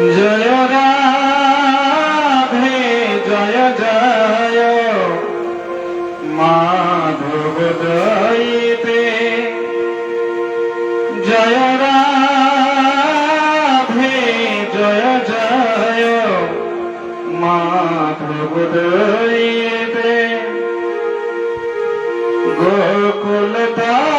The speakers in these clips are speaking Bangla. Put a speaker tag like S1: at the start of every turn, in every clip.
S1: জয় রাধে জয় জয় মাধব দয়তে জয় রাধে জয় জয় মাধব দয়তে গোকুলতা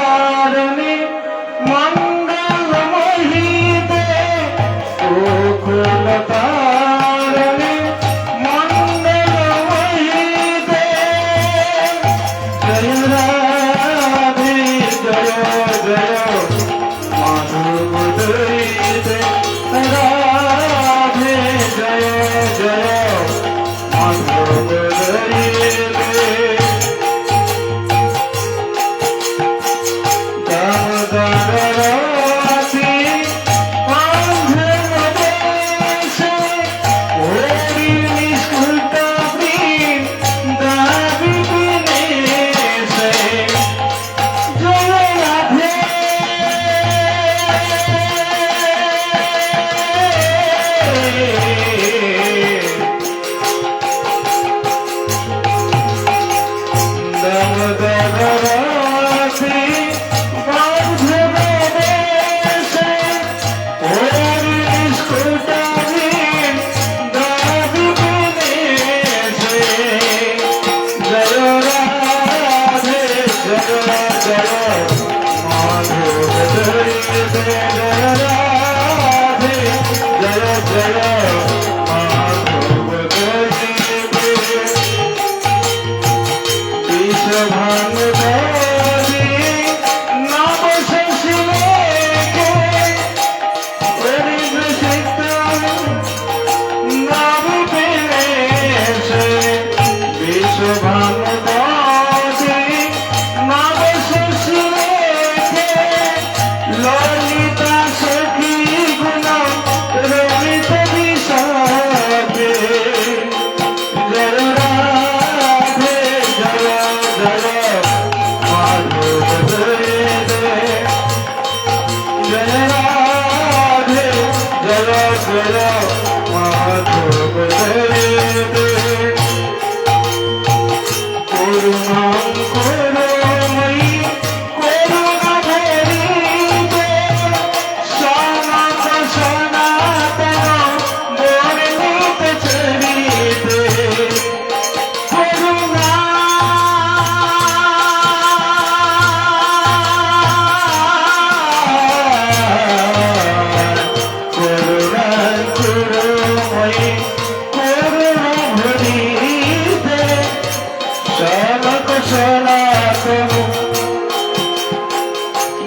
S1: Oh,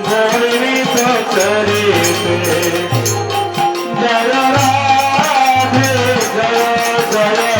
S1: चरित जय राधे जय जय